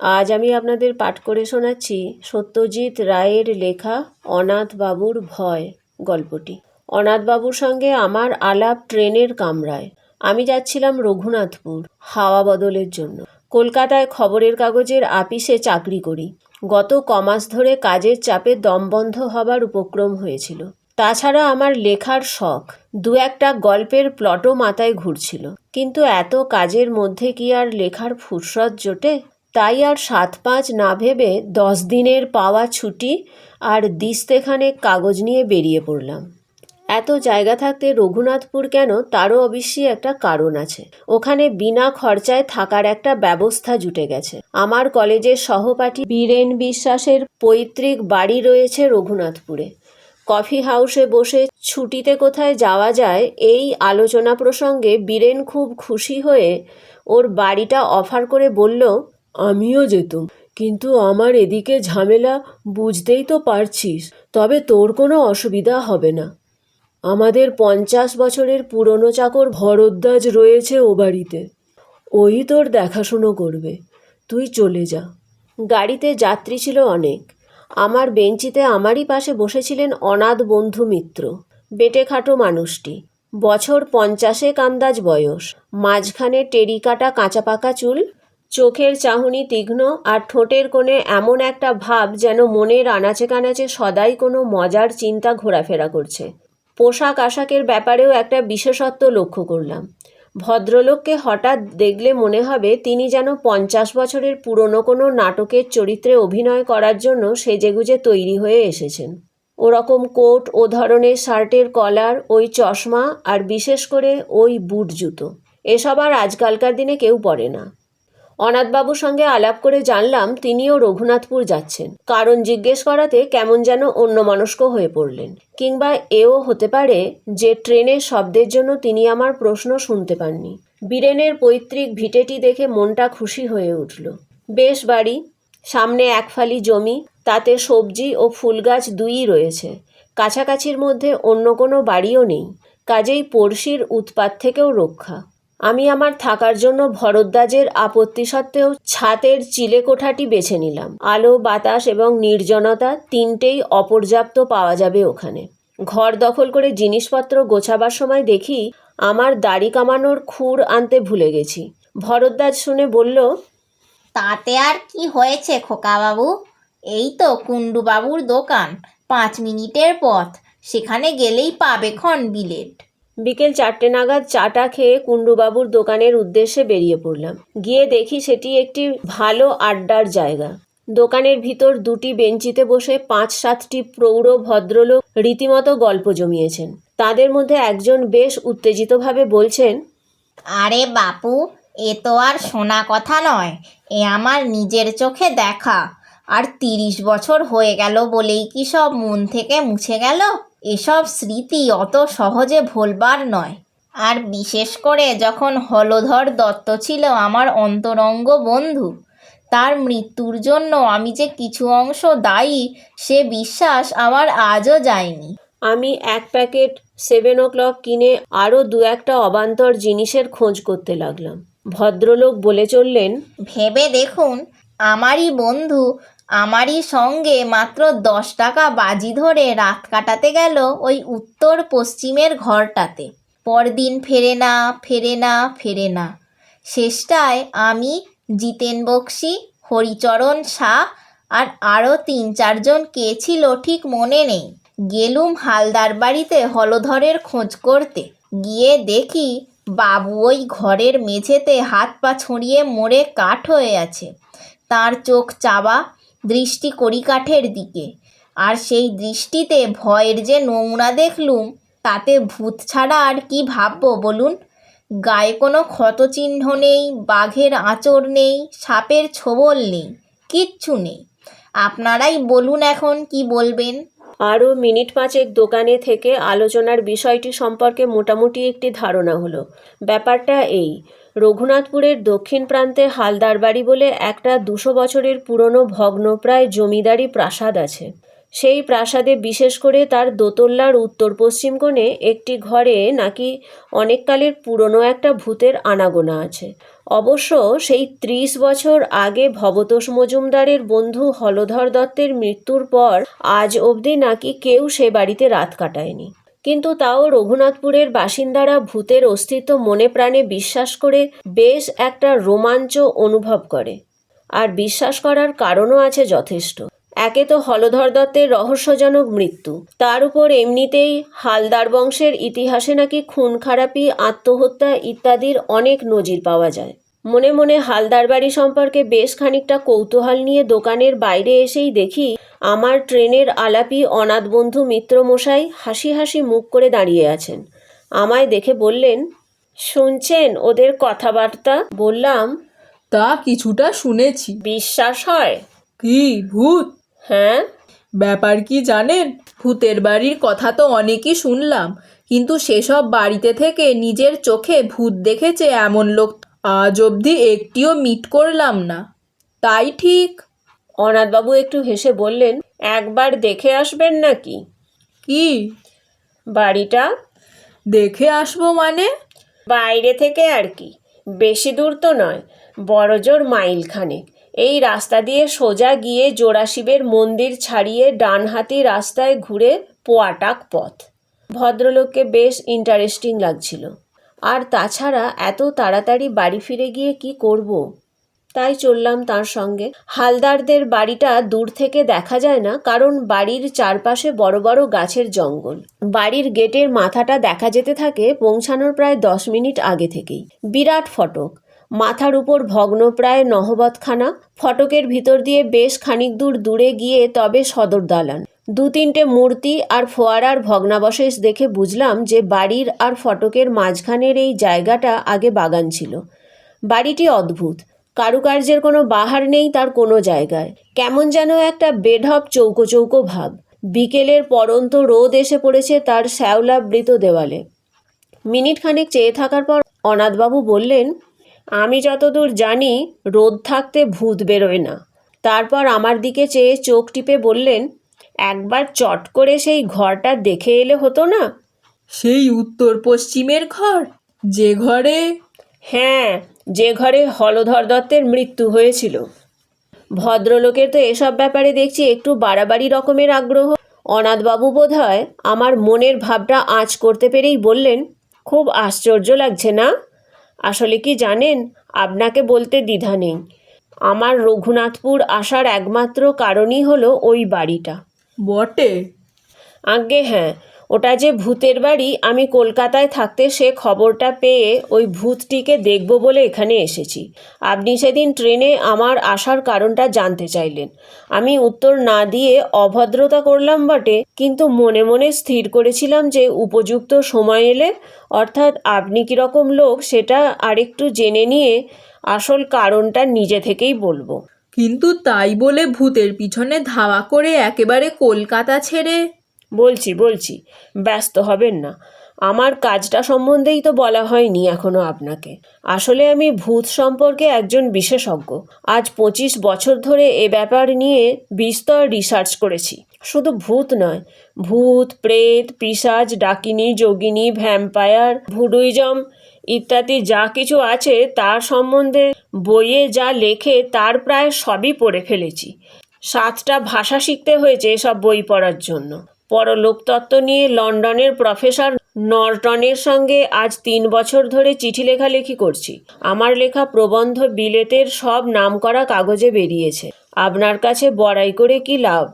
আজ আমি আপনাদের পাঠ করে শোনাচ্ছি সত্যজিৎ রায়ের লেখা অনাথবাবুর ভয় গল্পটি। অনাথবাবুর সঙ্গে আমার আলাপ ট্রেনের কামরায়। আমি যাচ্ছিলাম রঘুনাথপুর হাওয়া বদলের জন্য। কলকাতায় খবরের কাগজের আপিসে চাকরি করি। গত কমাস ধরে কাজের চাপে দমবন্ধ হবার উপক্রম হয়েছিল। তাছাড়া আমার লেখার শখ দু একটা গল্পের প্লটও মাথায় ঘুরছিল। কিন্তু এত কাজের মধ্যে কি আর লেখার ফুরসত জোটে? তাই আর সাত পাঁচ না ভেবে দশ দিনের পাওয়া ছুটি আর দিস্তেখানেক কাগজ নিয়ে বেরিয়ে পড়লাম। এত জায়গা থাকতে রঘুনাথপুর কেন তারও অবশ্যই একটা কারণ আছে। ওখানে বিনা খরচায় থাকার একটা ব্যবস্থা জুটে গেছে। আমার কলেজের সহপাঠী বীরেন বিশ্বাসের পৈতৃক বাড়ি রয়েছে রঘুনাথপুরে। কফি হাউসে বসে ছুটিতে কোথায় যাওয়া যায় এই আলোচনা প্রসঙ্গে বীরেন খুব খুশি হয়ে ওর বাড়িটা অফার করে বলল আমিও যেতুম। কিন্তু আমার এদিকে ঝামেলা বুঝতেই তো পারছিস, তবে তোর কোনো অসুবিধা হবে না। আমাদের পঞ্চাশ বছরের পুরনো চাকর ভরদ্বাজ রয়েছে ও বাড়িতে। ওই তোর দেখাশুনো করবে। তুই চলে যা। গাড়িতে যাত্রী ছিল অনেক। আমার বেঞ্চিতে আমারই পাশে বসেছিলেন অনাথ বন্ধু মিত্র। বেটে খাটো মানুষটি। বছর পঞ্চাশেক আন্দাজ বয়স। মাঝখানে টেরিকাটা কাঁচা পাকা চুল চোখের চাহনি তীক্ষ্ণ আর ঠোঁটের কোণে এমন একটা ভাব যেন মনের আনাচে কানাচে সদাই কোনো মজার চিন্তা ঘোরাফেরা করছে। পোশাক আশাকের ব্যাপারেও একটা বিশেষত্ব লক্ষ্য করলাম। ভদ্রলোককে হঠাৎ দেখলে মনে হবে তিনি যেন পঞ্চাশ বছরের পুরনো কোনো নাটকের চরিত্রে অভিনয় করার জন্য সেজেগুজে তৈরি হয়ে এসেছেন। ওরকম কোট ও ধরনের শার্টের কলার, ওই চশমা আর বিশেষ করে ওই বুট জুতো। এসব আর আজকালকার দিনে কেউ পরে না। অনাথবাবুর সঙ্গে আলাপ করে জানলাম তিনিও রঘুনাথপুর যাচ্ছেন। কারণ জিজ্ঞেস করাতে কেমন যেন অন্যমনস্ক হয়ে পড়লেন। কিংবা এও হতে পারে যে ট্রেনের শব্দের জন্য তিনি আমার প্রশ্ন শুনতে পাননি। বীরেনের পৈতৃক ভিটেটি দেখে মনটা খুশি হয়ে উঠল। বেশ বাড়ি, সামনে এক ফালি জমি, তাতে সবজি ও ফুল গাছ দুইই রয়েছে। কাছাকাছির মধ্যে অন্য কোনো বাড়িও নেই। কাজেই পড়শির উৎপাত থেকেও রক্ষা। আমি আমার থাকার জন্য ভরদ্বাজের আপত্তি সত্ত্বেও ছাতের চিলে কোঠাটি বেছে নিলাম। আলো, বাতাস এবং নির্জনতা তিনটেই অপর্যাপ্ত পাওয়া যাবে ওখানে। ঘর দখল করে জিনিসপত্র গোছাবার সময় দেখি আমার দাড়ি কামানোর খুর আনতে ভুলে গেছি। ভরদ্বাজ শুনে বলল, তাতে আর কি হয়েছে খোকাবাবু? এই তো কুণ্ডুবাবুর দোকান, পাঁচ মিনিটের পথ। সেখানে গেলেই পাবে খন বিলেট। বিকেল চারটে নাগাদ চাটা খেয়ে কুণ্ডুবাবুর দোকানের উদ্দেশ্যে বেরিয়ে পড়লাম। গিয়ে দেখি সেটি একটি ভালো আড্ডার জায়গা। দোকানের ভিতর দুটি বেঞ্চিতে বসে পাঁচ সাতটি প্রৌঢ় ভদ্রলোক রীতিমতো গল্প জমিয়েছেন। তাদের মধ্যে একজন বেশ উত্তেজিতভাবে বলছেন, আরে বাপু, এ তো আর শোনা কথা নয়। এ আমার নিজের চোখে দেখা। আর তিরিশ বছর হয়ে গেল বলেই কি সব মন থেকে মুছে গেল? এসব স্মৃতি অত সহজে ভোলবার নয়। আর বিশেষ করে যখন হলধর দত্ত ছিল আমার অন্তরঙ্গ বন্ধু তার মৃত্যুর জন্য আমি যে কিছু অংশ দায়ী সে বিশ্বাস আমার আজও যায়নি। আমি এক প্যাকেট সেভেন ও ক্লক কিনে আরও দু একটা অবান্তর জিনিসের খোঁজ করতে লাগলাম। ভদ্রলোক বলে চললেন ভেবে দেখুন আমারই বন্ধু আমারই সঙ্গে মাত্র দশ টাকা বাজি ধরে রাত কাটাতে গেল ওই উত্তর পশ্চিমের ঘরটাতে। পরদিন ফেরে না ফেরে না ফেরে না। শেষটায় আমি, জিতেন বক্সি, হরিচরণ শাহ আর আরও তিন চারজন কে ছিল ঠিক মনে নেই। গেলুম হালদার বাড়িতে হলধরের খোঁজ করতে। গিয়ে দেখি বাবু ওই ঘরের মেঝেতে হাত পা ছড়িয়ে মরে কাঠ হয়ে আছে। তার চোখ চাবা দৃষ্টি কড়িকাঠের দিকে। আর সেই দৃষ্টিতে ভয়ের যে নোংরা দেখলুম, তাতে ভূত ছাড়া আর কি ভাববো বলুন? গায়ে কোনো ক্ষতচিহ্ন নেই, বাঘের আঁচড় নেই, সাপের ছোবল নেই, কিচ্ছু নেই। আপনারাই বলুন এখন কি বলবেন। আরও মিনিট পাঁচেক দোকানে থেকে আলোচনার বিষয়টি সম্পর্কে মোটামুটি একটি ধারণা হলো। ব্যাপারটা এই, রঘুনাথপুরের দক্ষিণ প্রান্তে হালদার বাড়ি বলে একটা দুশো বছরের পুরনো ভগ্নপ্রায় জমিদারি প্রাসাদ আছে। সেই প্রাসাদে বিশেষ করে তার দোতল্লার উত্তর পশ্চিম কোণে একটি ঘরে নাকি অনেককালের পুরনো একটা ভূতের আনাগোনা আছে। অবশ্য সেই ত্রিশ বছর আগে ভবতোষ মজুমদারের বন্ধু হলধর দত্তের মৃত্যুর পর আজ অবধি নাকি কেউ সে বাড়িতে রাত কাটায়নি। কিন্তু তাও রঘুনাথপুরের বাসিন্দারা ভূতের অস্তিত্ব মনে প্রাণে বিশ্বাস করে বেশ একটা রোমাঞ্চ অনুভব করে। আর বিশ্বাস করার কারণও আছে যথেষ্ট। একে তো হলধর দত্তের রহস্যজনক মৃত্যু। তার উপর এমনিতেই হালদার বংশের ইতিহাসে নাকি খুন খারাপি আত্মহত্যা ইত্যাদির অনেক নজির পাওয়া যায়। মনে মনে হালদার বাড়ি সম্পর্কে বেশ খানিকটা কৌতূহল নিয়ে দোকানের বাইরে এসেই দেখি আমার ট্রেনের আলাপি অনাথ বন্ধু মিত্রমশাই হাসি হাসি মুখ করে দাঁড়িয়ে আছেন। আমায় দেখে বললেন শুনছেন ওদের কথাবার্তা? বললাম তা কিছুটা শুনেছি। বিশ্বাস হয়? কি ভূত? হ্যাঁ? ব্যাপার কি জানেন? ভূতের বাড়ির কথা তো অনেকই শুনলাম। কিন্তু সেসব বাড়িতে থেকে নিজের চোখে ভূত দেখেছে এমন লোক আজ অবধি একটিও মিট করলাম না। তাই ঠিক। অনাথবাবু একটু হেসে বললেন একবার দেখে আসবেন নাকি? কি? বাড়িটা? দেখে আসব মানে? বাইরে থেকে আর কি। বেশি দূর তো নয়। বড়জোর মাইল খানেক এই রাস্তা দিয়ে সোজা গিয়ে জোড়াশিবের মন্দির ছাড়িয়ে ডানহাতি রাস্তায় ঘুরে পোয়াটাক পথ। ভদ্রলোককে বেশ ইন্টারেস্টিং লাগছিল। আর তাছাড়া এত তাড়াতাড়ি বাড়ি ফিরে গিয়ে কি করব। তাই চললাম তার সঙ্গে। হালদারদের বাড়িটা দূর থেকে দেখা যায় না, কারণ বাড়ির চারপাশে বড় বড় গাছের জঙ্গল। বাড়ির গেটের মাথাটা দেখা যেতে থাকে পৌঁছানোর প্রায় দশ মিনিট আগে থেকেই। বিরাট ফটক। মাথার উপর ভগ্নপ্রায় নহবতখানা, ফটকের ভিতর দিয়ে বেশ খানিক দূর দূরে গিয়ে তবে সদর দালান। দু তিনটে মূর্তি আর ফোয়ারার ভগ্নাবশেষ দেখে বুঝলাম যে বাড়ির আর ফটকের মাঝখানের এই জায়গাটা আগে বাগান ছিল। বাড়িটি অদ্ভুত। কারুকার্যের কোনো বাহার নেই তার কোনো জায়গায়। কেমন যেন একটা বেঢপ চৌকো চৌকো ভাব। বিকেলের পরন্ত রোদ এসে পড়েছে তার শ্যাওলাবৃত দেওয়ালে। মিনিট খানেক চেয়ে থাকার পর অনাথবাবু বললেন আমি যতদূর জানি রোদ থাকতে ভূত বেরোয় না। তারপর আমার দিকে চেয়ে চোখ টিপে বললেন একবার চট করে সেই ঘরটা দেখে এলে হতো না? সেই উত্তর পশ্চিমের ঘর? যে ঘরে? হ্যাঁ যে ঘরে হলধর দত্তের মৃত্যু হয়েছিল। ভদ্রলোকের তো এসব ব্যাপারে দেখছি একটু বাড়াবাড়ি রকমের আগ্রহ। অনাথবাবু বোধ হয় আমার মনের ভাবটা আঁচ করতে পেরেই বললেন খুব আশ্চর্য লাগছে না? আসলে কি জানেন? আপনাকে বলতে দ্বিধা নেই। আমার রঘুনাথপুর আসার একমাত্র কারণই হলো ওই বাড়িটা। বটে? আজ্ঞে হ্যাঁ। ওটা যে ভূতের বাড়ি, আমি কলকাতায় থাকতে সে খবরটা পেয়ে ওই ভূতটিকে দেখব বলে এখানে এসেছি। আপনি সেদিন ট্রেনে আমার আসার কারণটা জানতে চাইলেন। আমি উত্তর না দিয়ে অভদ্রতা করলাম বটে, কিন্তু মনে মনে স্থির করেছিলাম যে উপযুক্ত সময় এলে, অর্থাৎ আপনি কীরকম লোক সেটা আরেকটু জেনে নিয়ে আসল কারণটা নিজে থেকেই বলব। কিন্তু তাই বলে ভূতের পিছনে ধাওয়া করে একেবারে কলকাতা ছেড়ে বলছি বলছি, ব্যস্ত হবেন না। আমার কাজটা সম্বন্ধেই তো বলা হয়নি এখনও আপনাকে। আসলে আমি ভূত সম্পর্কে একজন বিশেষজ্ঞ। আজ পঁচিশ বছর ধরে এ ব্যাপার নিয়ে বিস্তর রিসার্চ করেছি। শুধু ভূত নয়, ভূত, প্রেত, পিসাজ, ডাকিনী, যোগিনী ভ্যাম্পায়ার ভুডুইজম ইত্যাদি যা কিছু আছে তার সম্বন্ধে বইয়ে যা লেখে তার প্রায় সবই পড়ে ফেলেছি। সাতটা ভাষা শিখতে হয়েছে এসব বই পড়ার জন্য। পরলোকতত্ত্ব নিয়ে লন্ডনের প্রফেসর নর্টনের সঙ্গে আজ তিন বছর ধরে চিঠি লেখালেখি করছি। আমার লেখা প্রবন্ধ বিলেতের সব নামকরা কাগজে বেরিয়েছে। আপনার কাছে বড়াই করে কি লাভ?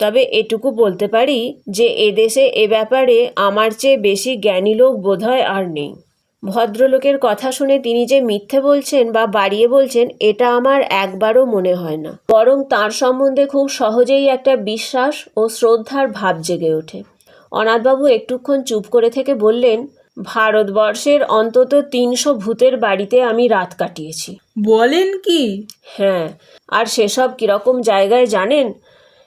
তবে এটুকু বলতে পারি যে এদেশে এ ব্যাপারে আমার চেয়ে বেশি জ্ঞানী লোক বোধহয় আর নেই। ভদ্রলোকের কথা শুনে তিনি যে মিথ্যে বলছেন বা বাড়িয়ে বলছেন এটা আমার একবারও মনে হয় না। বরং তার সম্বন্ধে খুব সহজেই একটা বিশ্বাস ও শ্রদ্ধার ভাব জেগে ওঠে। অনাথবাবু একটুক্ষণ চুপ করে থেকে বললেন ভারতবর্ষের অন্তত তিনশো ভূতের বাড়িতে আমি রাত কাটিয়েছি। বলেন কি? হ্যাঁ আর সেসব কীরকম জায়গায় জানেন?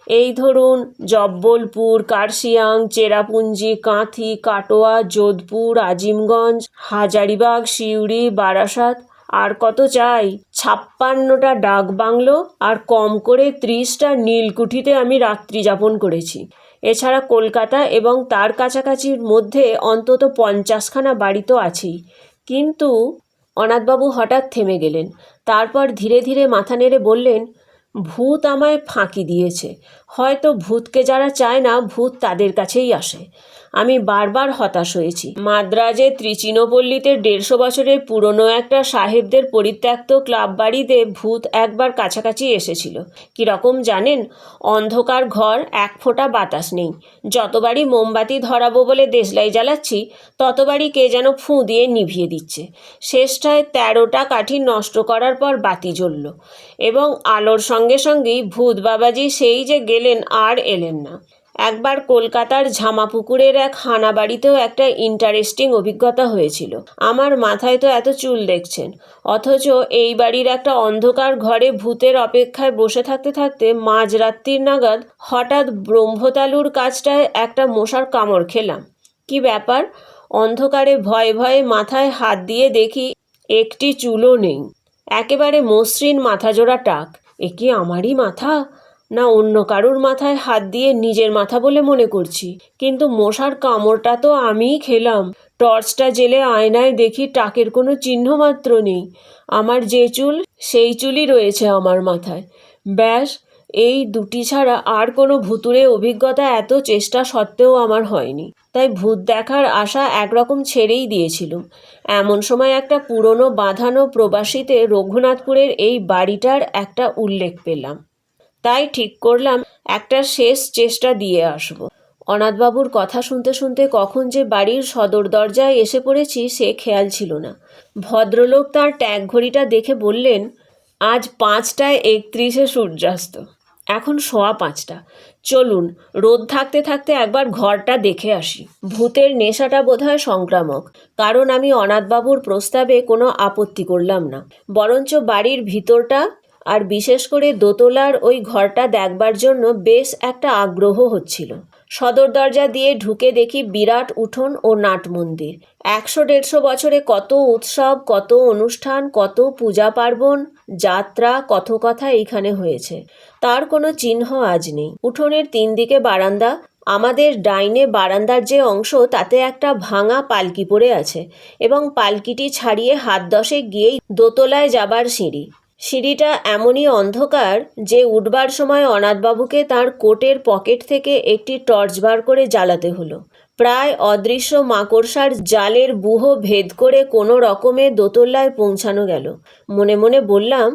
এই ধরুন জব্বলপুর, কার্শিয়াং, চেরাপুঞ্জি, কাঁথি, কাটোয়া, যোধপুর, আজিমগঞ্জ, হাজারিবাগ, সিউড়ি, বারাসাত। আর কত চাই? ছাপ্পান্নটা ডাক বাংলো আর কম করে ত্রিশটা নীলকুঠিতে আমি রাত্রি যাপন করেছি। এছাড়া কলকাতা এবং তার কাছাকাছির মধ্যে অন্তত পঞ্চাশখানা বাড়ি তো আছেই। কিন্তু অনাথবাবু হঠাৎ থেমে গেলেন। তারপর ধীরে ধীরে মাথা নেড়ে বললেন, ভূত আমায় ফাঁকি দিয়েছে। হয়তো ভূতকে যারা চায় না ভূত তাদের কাছেই আসে। আমি বারবার হতাশ হয়েছি। মাদ্রাজে ত্রিচিনপল্লীতে দেড়শো বছরের পুরনো একটা সাহেবদের পরিত্যক্ত ক্লাব বাড়িতে ভূত একবার কাছাকাছি এসেছিল। কীরকম জানেন? অন্ধকার ঘর, এক ফোঁটা বাতাস নেই। যতবারই মোমবাতি ধরাবো বলে দেশলাই জ্বালাচ্ছি, ততবারই কে যেন ফুঁ দিয়ে নিভিয়ে দিচ্ছে। শেষটায় তেরোটা কাঠি নষ্ট করার পর বাতি জ্বলল এবং আলোর সঙ্গে সঙ্গেই ভূত বাবাজি সেই যে গেলেন আর এলেন না। একবার কলকাতার ঝামাপুকুরের এক হানা বাড়িতেও একটা ইন্টারেস্টিং অভিজ্ঞতা হয়েছিল। আমার মাথায় তো এত চুল দেখছেন। অথচ এই বাড়ির একটা অন্ধকার ঘরে ভূতের অপেক্ষায় বসে থাকতে থাকতে মাঝরাত্রির নাগাদ হঠাৎ ব্রহ্মতালুর কাছটায় একটা মশার কামড় খেলাম। কি ব্যাপার? অন্ধকারে ভয়ে ভয়ে মাথায় হাত দিয়ে দেখি একটি চুলও নেই। একেবারে মসৃণ মাথাজোড়া টাক। এ কি আমারই মাথা? না অন্য কারুর মাথায় হাত দিয়ে নিজের মাথা বলে মনে করছি। কিন্তু মশার কামড়টা তো আমিই খেলাম। টর্চটা জেলে আয়নায় দেখি টাকের কোনো চিহ্ন মাত্র নেই। আমার যে চুল, সেই চুলই রয়েছে আমার মাথায়। ব্যাস, এই দুটি ছাড়া আর কোনো ভুতুরে অভিজ্ঞতা এত চেষ্টা সত্ত্বেও আমার হয়নি। তাই ভূত দেখার আশা একরকম ছেড়েই দিয়েছিলুম। এমন সময় একটা পুরনো বাঁধানো প্রবাসীতে রঘুনাথপুরের এই বাড়িটার একটা উল্লেখ পেলাম। তাই ঠিক করলাম, একটা শেষ চেষ্টা দিয়ে আসব। অনাথবাবুর কথা শুনতে শুনতে কখন যে বাড়ির সদর দরজায় এসে পড়েছি সে খেয়াল ছিল না। ভদ্রলোক তার ট্যাগ ঘড়িটা দেখে বললেন, আজ পাঁচটায় একত্রিশে সূর্যাস্ত। এখন সোয়া পাঁচটা। চলুন, রোদ থাকতে থাকতে একবার ঘরটা দেখে আসি। ভূতের নেশাটা বোধহয় সংক্রামক, কারণ আমি অনাথবাবুর প্রস্তাবে কোনো আপত্তি করলাম না। বরঞ্চ বাড়ির ভিতরটা আর বিশেষ করে দোতলার ওই ঘরটা দেখবার জন্য বেশ একটা আগ্রহ হচ্ছিল। সদর দরজা দিয়ে ঢুকে দেখি বিরাট উঠোন ও নাট মন্দির। একশো দেড়শো বছরে কত উৎসব, কত অনুষ্ঠান, কত পূজা পার্বণ, যাত্রা, কথকথা এইখানে হয়েছে। তার কোনো চিহ্ন আজ নেই। উঠোনের তিন দিকে বারান্দা। আমাদের ডাইনে বারান্দার যে অংশ, তাতে একটা ভাঙা পালকি পড়ে আছে এবং পালকিটি ছাড়িয়ে হাত দশে গিয়েই দোতলায় যাবার সিঁড়ি। সিঁড়িটা এমনই অন্ধকার যে উঠবার সময় অনাথবাবুকে তার কোটের পকেট থেকে একটি টর্চ বার করে জ্বালাতে হলো। প্রায় অদৃশ্য মাকড়সার জালের বুহ ভেদ করে কোনো রকমে দোতলায় পৌঁছানো গেল। মনে মনে বললাম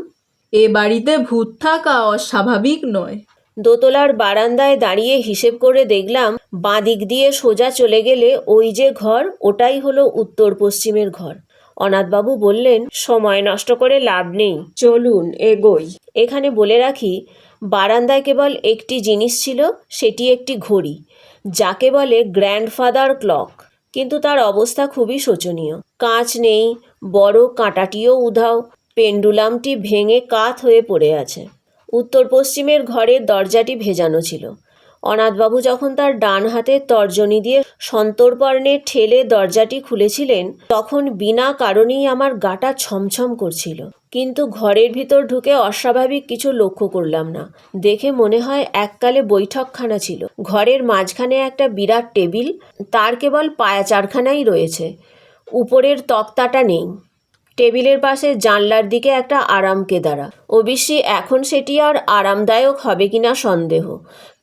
এ বাড়িতে ভূত থাকা অস্বাভাবিক নয়। দোতলার বারান্দায় দাঁড়িয়ে হিসেব করে দেখলাম বাঁদিক দিয়ে সোজা চলে গেলে ওই যে ঘর ওটাই হলো উত্তর পশ্চিমের ঘর। অনাথবাবু বললেন, সময় নষ্ট করে লাভ নেই, চলুন এগোই। এখানে বলে রাখি, বারান্দায় কেবল একটি জিনিস ছিল, সেটি একটি ঘড়ি, যাকে বলে গ্র্যান্ডফাদার ক্লক। কিন্তু তার অবস্থা খুবই শোচনীয়। কাঁচ নেই, বড় কাঁটাটিও উধাও, পেন্ডুলামটি ভেঙে কাত হয়ে পড়ে আছে। উত্তর পশ্চিমের ঘরের দরজাটি ভেজানো ছিল। অনাথবাবু যখন তার ডান হাতে তর্জনী দিয়ে সন্তর্পর্ণে ঠেলে দরজাটি খুলেছিলেন, তখন বিনা কারণেই আমার গাটা ছমছম করছিল। কিন্তু ঘরের ভিতর ঢুকে অস্বাভাবিক কিছু লক্ষ্য করলাম না। দেখে মনে হয় এককালে বৈঠকখানা ছিল। ঘরের মাঝখানে একটা বিরাট টেবিল, তার কেবল পায়া চারখানাই রয়েছে। উপরের তক্তাটা নেই। টেবিলের পাশে জানলার দিকে একটা আরাম কেদারা অবশ্যই এখন সেটি আর আরামদায়ক হবে কিনা সন্দেহ।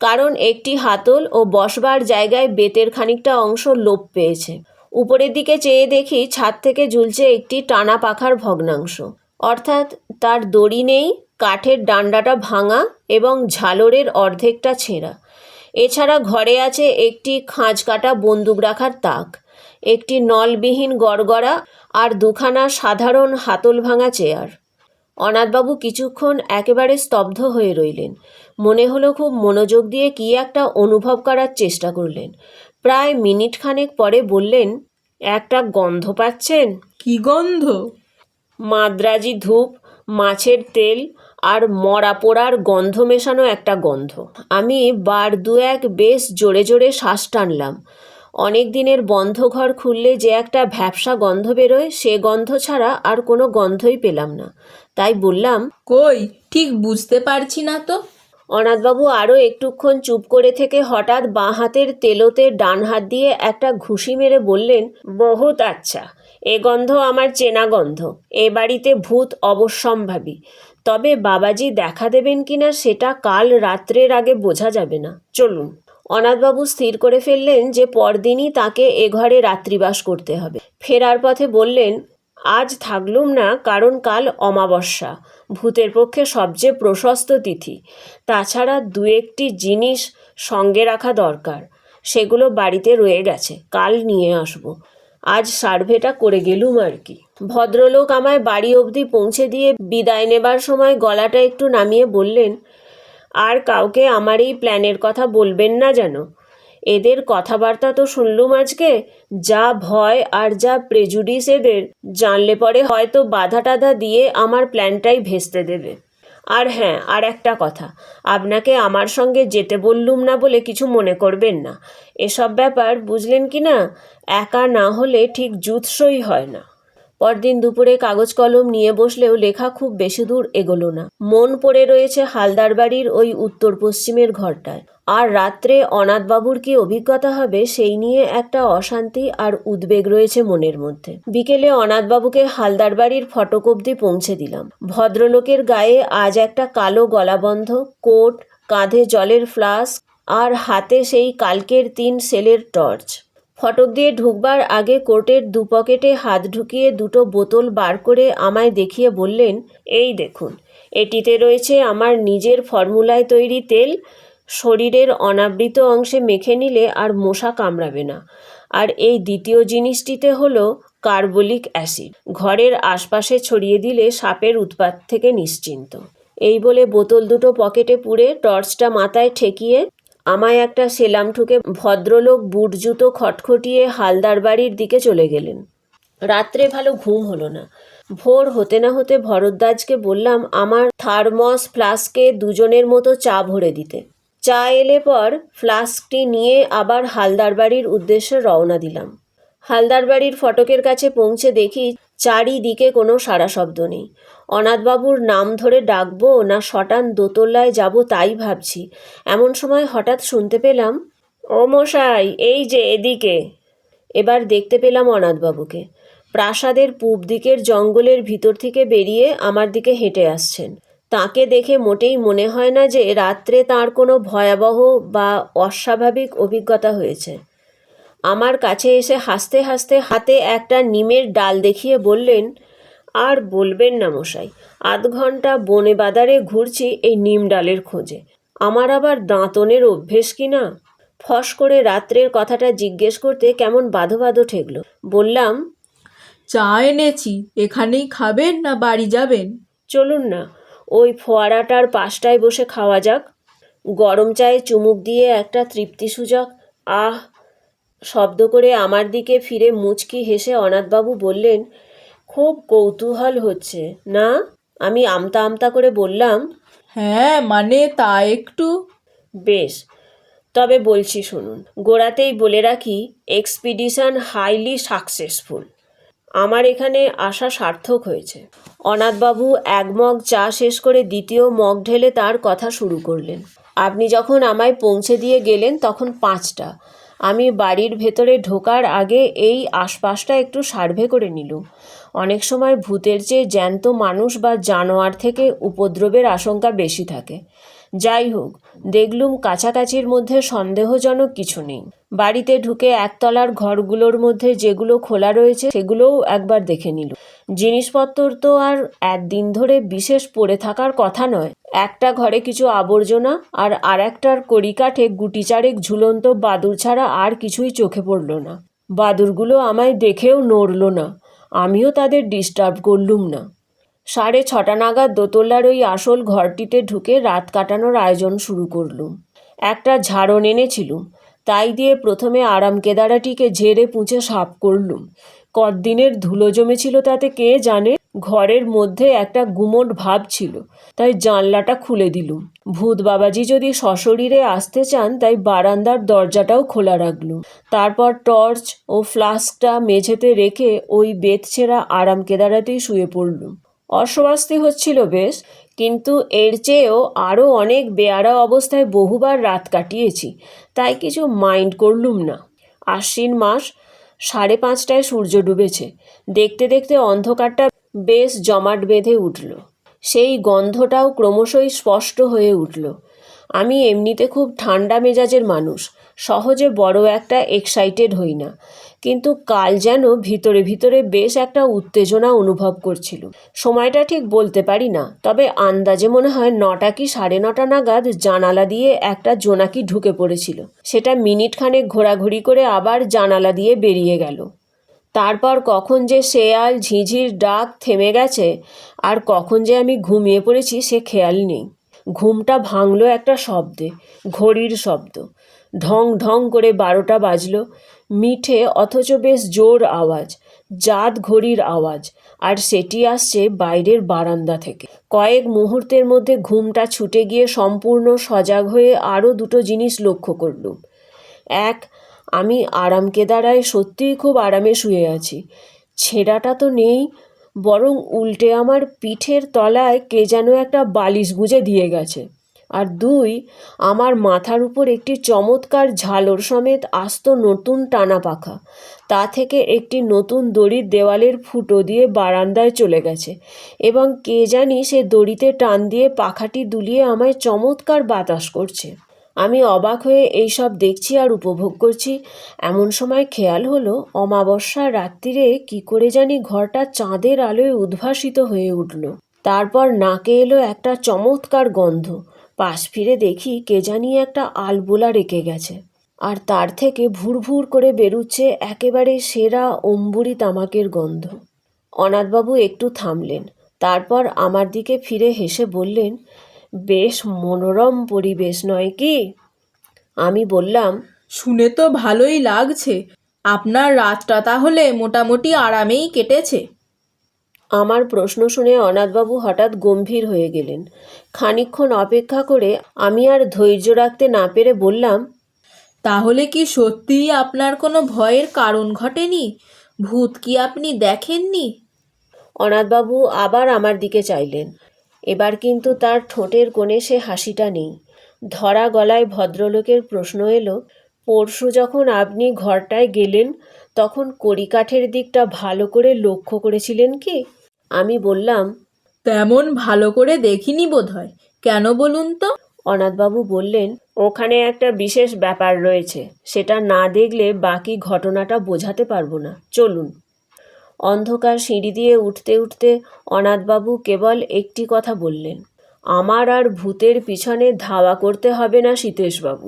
কারণ একটি হাতল ও বসবার জায়গায় বেতের খানিকটা অংশ লোপ পেয়েছে। উপরের দিকে চেয়ে দেখি ছাদ থেকে ঝুলছে একটি টানা পাখার ভগ্নাংশ। অর্থাৎ তার দড়ি নেই, কাঠের ডান্ডাটা ভাঙা এবং ঝালরের অর্ধেকটা ছেঁড়া। এছাড়া ঘরে আছে একটি খাঁজ কাটা বন্দুক রাখার তাক। একটি নলবিহীন গড়গড়া আর দুখানা সাধারণ হাতল ভাঙা চেয়ার। অনাথবাবু কিছুক্ষণ একেবারে স্তব্ধ হয়ে রইলেন। মনে হলো খুব মনোযোগ দিয়ে কী একটা অনুভব করার চেষ্টা করলেন। প্রায় মিনিট খানেক পরে বললেন একটা গন্ধ পাচ্ছেন? কি গন্ধ? মাদ্রাজি ধূপ মাছের তেল আর মরা পোড়ার গন্ধ মেশানো একটা গন্ধ। আমি বার দু এক বেশ জোরে জোরে শ্বাস টানলাম। অনেক দিনের বন্ধ ঘর খুললে যে একটা ভ্যাপসা গন্ধ বেরোয় সে গন্ধ ছাড়া আর কোনো গন্ধই পেলাম না। তাই বললাম কই? ঠিক বুঝতে পারছি না তো। অনাথবাবু আরও একটুক্ষণ চুপ করে থেকে হঠাৎ বাঁ হাতের তেলোতে ডান হাত দিয়ে একটা ঘুষি মেরে বললেন বহুত আচ্ছা এ গন্ধ আমার চেনা গন্ধ এ বাড়িতে ভূত অবশ্যম্ভাবী। তবে বাবাজি দেখা দেবেন কিনা সেটা কাল রাত্রের আগে বোঝা যাবে না। চলুন। অনাথবাবু স্থির করে ফেললেন যে পরদিনই তাকে এ ঘরে রাত্রিবাস করতে হবে। ফেরার পথে বললেন, আজ থাকলুম না, কারণ কাল অমাবস্যা। ভূতের পক্ষে সবচেয়ে প্রশস্ত তিথি। তাছাড়া দু একটি জিনিস সঙ্গে রাখা দরকার। সেগুলো বাড়িতে রয়ে গেছে, কাল নিয়ে আসব। আজ সার্ভেটা করে গেলুম আর কি। ভদ্রলোক আমায় বাড়ি অবধি পৌঁছে দিয়ে বিদায় নেবার সময় গলাটা একটু নামিয়ে বললেন আর কাউকে আমার এই প্ল্যানের কথা বলবেন না যেন। এদের কথাবার্তা তো শুনলুম আজকে। যা ভয় আর যা প্রেজুডিস এদের, জানলে পরে হয়তো বাধা টাধা দিয়ে আমার প্ল্যানটাই ভেস্তে দেবে। আর হ্যাঁ আর একটা কথা, আপনাকে আমার সঙ্গে যেতে বললুম না বলে কিছু মনে করবেন না। এসব ব্যাপার, বুঝলেন কি না? একা না হলে ঠিক জুৎসই হয় না। পরদিন দুপুরে কাগজ কলম নিয়ে বসলেও লেখা খুব বেশি দূর এগোলো না। মন পড়ে রয়েছে হালদার বাড়ির ওই উত্তর পশ্চিমের ঘরটায়। আর রাত্রে অনাথবাবুর কি অভিজ্ঞতা হবে সেই নিয়ে একটা অশান্তি আর উদ্বেগ রয়েছে মনের মধ্যে। বিকেলে অনাথবাবুকে হালদার বাড়ির ফটক অব্দি পৌঁছে দিলাম। ভদ্রলোকের গায়ে আজ একটা কালো গলাবন্ধ, কোট, কাঁধে জলের ফ্লাস্ক আর হাতে সেই কালকের তিন সেলের টর্চ। ফটক দিয়ে ঢুকবার আগে কোর্টের দু পকেটে হাত ঢুকিয়ে দুটো বোতল বার করে আমায় দেখিয়ে বললেন, এই দেখুন, এটিতে রয়েছে আমার নিজের ফর্মুলায় তৈরি তেল, শরীরের অনাবৃত অংশে মেখে নিলে আর মশা কামড়াবে না। আর এই দ্বিতীয় জিনিসটিতে হলো কার্বলিক অ্যাসিড, ঘরের আশপাশে ছড়িয়ে দিলে সাপের উৎপাত থেকে নিশ্চিন্ত। এই বলে বোতল দুটো পকেটে পুরে টর্চটা মাথায় ঠেকিয়ে আমায় একটা সেলাম ঠুকে ভদ্রলোক বুট জুতো খটখটিয়ে হালদার বাড়ির দিকে চলে গেলেন। রাত্রে ভালো ঘুম হলো না। ভোর হতে না হতে ভরদ্বাজকে বললাম, আমার থার্মস ফ্লাস্কে দুজনের মতো চা ভরে দিতে। চা এলে পর ফ্লাস্কটি নিয়ে আবার হালদার বাড়ির উদ্দেশ্যে রওনা দিলাম। হালদার বাড়ির ফটকের কাছে পৌঁছে দেখি চারিদিকে কোনো সারা শব্দ নেই। অনাথবাবুর নাম ধরে ডাকবো না শটান দোতলায় যাব তাই ভাবছি। এমন সময় হঠাৎ শুনতে পেলাম, ও মশাই, এই যে এদিকে। এবার দেখতে পেলাম অনাথবাবুকে। প্রাসাদের পূব দিকের জঙ্গলের ভিতর থেকে বেরিয়ে আমার দিকে হেঁটে আসছেন। তাকে দেখে মোটেই মনে হয় না যে রাত্রে তার কোনো ভয়াবহ বা অস্বাভাবিক অভিজ্ঞতা হয়েছে। আমার কাছে এসে হাসতে হাসতে হাতে একটা নিমের ডাল দেখিয়ে বললেন আর বলবেন না মশাই আধ ঘণ্টা বনে বাদারে ঘুরছি এই নিম ডালের খোঁজে। আমার আবার দাঁতনের অভ্যেস কি না? ফস করে রাত্রের কথাটা জিজ্ঞেস করতে কেমন বাধো বাধো ঠেকলো। বললাম চা এনেছি এখানেই খাবেন না বাড়ি যাবেন? চলুন না ওই ফোয়ারাটার পাশটায় বসে খাওয়া যাক। গরম চায়ে চুমুক দিয়ে একটা তৃপ্তিসূচক আহ শব্দ করে আমার দিকে ফিরে মুচকি হেসে অনাথবাবু বললেন খুব কৌতূহল হচ্ছে। না আমি আমতা আমতা করে বললাম হ্যাঁ মানে তা একটু। বেশ তবে বলছি শুনুন গোড়াতেই বলে রাখি এক্সপিডিশন হাইলি সাকসেসফুল। আমার এখানে আসা সার্থক হয়েছে অনাথবাবু এক মগ চা শেষ করে দ্বিতীয় মগ ঢেলে তার কথা শুরু করলেন। আপনি যখন আমায় পৌঁছে দিয়ে গেলেন তখন পাঁচটা। আমি বাড়ির ভেতরে ঢোকার আগে এই আশপাশটা একটু সার্ভে করে নিলুম অনেক সময় ভূতের চেয়ে জ্যান্ত মানুষ বা জানোয়ার থেকে উপদ্রবের আশঙ্কা বেশি থাকে। যাই হোক, দেখলুম কাছাকাছির মধ্যে সন্দেহজনক কিছু নেই। বাড়িতে ঢুকে একতলার ঘরগুলোর মধ্যে যেগুলো খোলা রয়েছে সেগুলোও একবার দেখে নিল। জিনিসপত্র তো আর একদিন ধরে বিশেষ পড়ে থাকার কথা নয়। একটা ঘরে কিছু আবর্জনা আর আর একটার কড়িকাঠে গুটি চারেক ঝুলন্ত বাদুর ছাড়া আর কিছুই চোখে পড়ল না। বাদুরগুলো আমায় দেখেও নড়ল না। আমিও তাদের ডিস্টার্ব করলুম না। সাড়ে ছটা নাগাদ দোতলার ওই আসল ঘরটিতে ঢুকে রাত কাটানোর আয়োজন শুরু করলুম। একটা ঝাড়ন এনেছিলুম। তাই দিয়ে প্রথমে আরাম কেদারাটিকে ঝেড়ে পুঁছে সাফ করলুম। কদিনের ধুলো জমেছিল তাতে কে জানে? ঘরের মধ্যে একটা গুমট ভাব ছিল। তাই জানলাটা খুলে দিলুম। ভূত বাবাজি যদি সশরীরে আসতে চান, তাই বারান্দার দরজাটাও খোলা রাখলুম। তারপর টর্চ ও ফ্লাস্কটা মেঝেতে রেখে ওই বেত ছেঁড়া আরাম কেদারাতেই শুয়ে পড়লুম। অস্বস্তি হচ্ছিল বেশ, কিন্তু এর চেয়েও আরও অনেক বেয়ারা অবস্থায় বহুবার রাত কাটিয়েছি, তাই কিছু মাইন্ড করলুম না। আশ্বিন মাস সাড়ে পাঁচটায় সূর্য ডুবেছে। দেখতে দেখতে অন্ধকারটা বেশ জমাট বেঁধে উঠল। সেই গন্ধটাও ক্রমশই স্পষ্ট হয়ে উঠল। আমি এমনিতে খুব ঠান্ডা মেজাজের মানুষ, সহজে বড় একটা এক্সাইটেড হই না। কিন্তু কাল যেন ভিতরে ভিতরে বেশ একটা উত্তেজনা অনুভব করছিল। সময়টা ঠিক বলতে পারি না, তবে আন্দাজে মনে হয় নটা কি সাড়ে নটা নাগাদ জানালা দিয়ে একটা জোনাকি ঢুকে পড়েছিল। সেটা মিনিট খানেক ঘোরাঘুরি করে আবার জানালা দিয়ে বেরিয়ে গেল। তারপর কখন যে শেয়াল ঝিঝির ডাক থেমে গেছে, আর কখন যে আমি ঘুমিয়ে পড়েছি সে খেয়াল নেই। ঘুমটা ভাঙলো একটা শব্দে, ঘড়ির শব্দ। ঢং ঢং করে বারোটা বাজলো, মিঠে অথচ বেশ জোর আওয়াজ, জাত ঘড়ির আওয়াজ, আর সেটি আসছে বাইরের বারান্দা থেকে। কয়েক মুহূর্তের মধ্যে ঘুমটা ছুটে গিয়ে সম্পূর্ণ সজাগ হয়ে আরও দুটো জিনিস লক্ষ্য করলুম। এক আমি আরাম কেদারায় সত্যিই খুব আরামে শুয়ে আছি। ছেঁড়াটা তো নেই, বরং উল্টে আমার পিঠের তলায় কে যেন একটা বালিশ গুঁজে দিয়ে গেছে। আর দুই, আমার মাথার উপর একটি চমৎকার ঝালর সমেত আস্ত নতুন টানা পাখা, তা থেকে একটি নতুন দড়ির দেওয়ালের ফুটো দিয়ে বারান্দায় চলে গেছে এবং কে জানি সে দড়িতে টান দিয়ে পাখাটি দুলিয়ে আমায় চমৎকার বাতাস করছে। আমি অবাক হয়ে এইসব দেখছি আর উপভোগ করছি। এমন সময় খেয়াল হলো অমাবস্যার রাত্রিরে কি করে জানি ঘরটা চাঁদের আলোয় উদ্ভাসিত হয়ে উঠল। তারপর নাকে এলো একটা চমৎকার গন্ধ। পাশ ফিরে দেখি কে জানি একটা আলবোলা রেখে গেছে। আর তার থেকে ভুর ভুর করে বেরুচ্ছে একেবারে সেরা অম্বুরি তামাকের গন্ধ। অনাথবাবু একটু থামলেন, তারপর আমার দিকে ফিরে হেসে বললেন বেশ মনোরম পরিবেশ নয় কি? আমি বললাম শুনে তো ভালোই লাগছে। আপনার রাতটা তাহলে মোটামুটি আরামেই কেটেছে। আমার প্রশ্ন শুনে অনাথবাবু হঠাৎ গম্ভীর হয়ে গেলেন। খানিকক্ষণ অপেক্ষা করে আমি আর ধৈর্য রাখতে না পেরে বললাম তাহলে কি সত্যিই আপনার কোনো ভয়ের কারণ ঘটেনি? ভূত কি আপনি দেখেননি? অনাথবাবু আবার আমার দিকে চাইলেন। এবার কিন্তু তার ঠোঁটের কোণে সে হাসিটা নেই। ধরা গলায় ভদ্রলোকের প্রশ্ন এলো পরশু যখন আপনি ঘরটায় গেলেন তখন কড়িকাঠের দিকটা ভালো করে লক্ষ্য করেছিলেন কি? আমি বললাম তেমন ভালো করে দেখিনি বোধহয়। কেন বলুন তো? অনাথবাবু বললেন ওখানে একটা বিশেষ ব্যাপার রয়েছে। সেটা না দেখলে বাকি ঘটনাটা বোঝাতে পারব না। চলুন। অন্ধকার সিঁড়ি দিয়ে উঠতে উঠতে অনাথবাবু কেবল একটি কথা বললেন, আমার আর ভূতের পিছনে ধাওয়া করতে হবে না সীতেশবাবু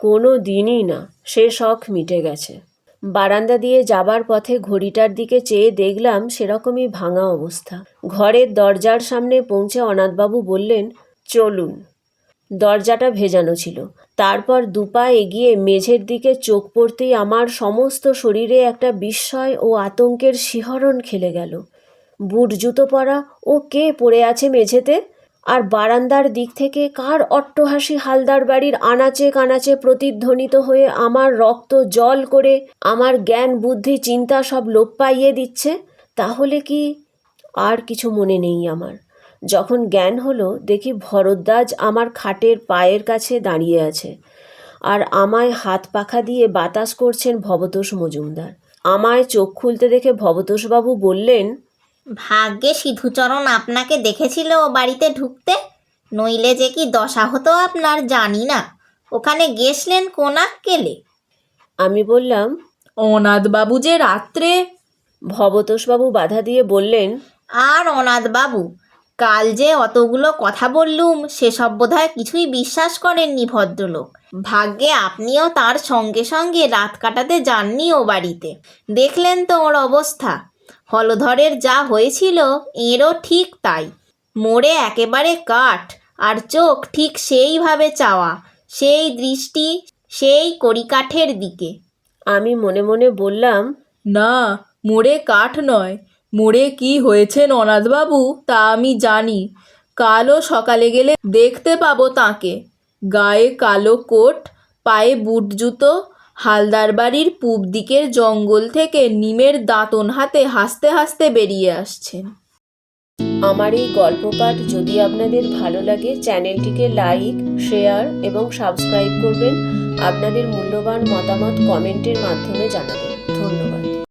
কোনো দিনই না, সে শখ মিটে গেছে। বারান্দা দিয়ে যাবার পথে ঘড়িটার দিকে চেয়ে দেখলাম সেরকমই ভাঙা অবস্থা। ঘরের দরজার সামনে পৌঁছে অনাথবাবু বললেন, চলুন। দরজাটা ভেজানো ছিল। তারপর দুপা এগিয়ে মেঝের দিকে চোখ পড়তেই আমার সমস্ত শরীরে একটা বিস্ময় ও আতঙ্কের শিহরণ খেলে গেল। বুট জুতো পরা, ও কে পড়ে আছে মেঝেতে? আর বারান্দার দিক থেকে কার অট্টহাসি হালদার বাড়ির আনাচে কানাচে প্রতিধ্বনিত হয়ে আমার রক্ত জল করে আমার জ্ঞান, বুদ্ধি, চিন্তা সব লোপ পাইয়ে দিচ্ছে? তাহলে কি আর কিছু মনে নেই আমার। যখন জ্ঞান হলো দেখি ভরদ্বাজ আমার খাটের পায়ের কাছে দাঁড়িয়ে আছে আর আমায় হাত পাখা দিয়ে বাতাস করছেন ভবতোষ মজুমদার। আমায় চোখ খুলতে দেখে ভবতোষবাবু বললেন ভাগ্যে সিধুচরণ আপনাকে দেখেছিল ও বাড়িতে ঢুকতে? নইলে যে কি দশা হতো আপনার জানি না। ওখানে গেছলেন কোনাক কেলে? আমি বললাম অনাথবাবু যে রাত্রে? ভবতোষবাবু বাধা দিয়ে বললেন আর অনাথ বাবু কাল যে অতগুলো কথা বললুম, সেসব বোধহয় কিছুই বিশ্বাস করেননি ভদ্রলোক। ভাগ্যে আপনিও তার সঙ্গে সঙ্গে রাত কাটাতে যাননি ও বাড়িতে। দেখলেন তো ওর অবস্থা। হলধরের যা হয়েছিল, এরও ঠিক তাই। মোড়ে একেবারে কাঠ আর চোখ ঠিক সেইভাবে চাওয়া, সেই দৃষ্টি, সেই কড়িকাঠের দিকে। আমি মনে মনে বললাম, না, মোড়ে কাঠ নয়। মোড়ে কি হয়েছেন অনাথবাবু তা আমি জানি। কালও সকালে গেলে দেখতে পাবো তাকে। গায়ে কালো কোট, পায়ে বুট জুতো, হালদার বাড়ির পূব দিকের জঙ্গল থেকে নিমের দাঁতন হাতে হাসতে হাসতে বেরিয়ে আসছেন। আমার এই গল্প পাঠ যদি আপনাদের ভালো লাগে, চ্যানেলটিকে লাইক, শেয়ার এবং সাবস্ক্রাইব করবেন। আপনাদের মূল্যবান মতামত কমেন্টের মাধ্যমে জানাবেন। ধন্যবাদ।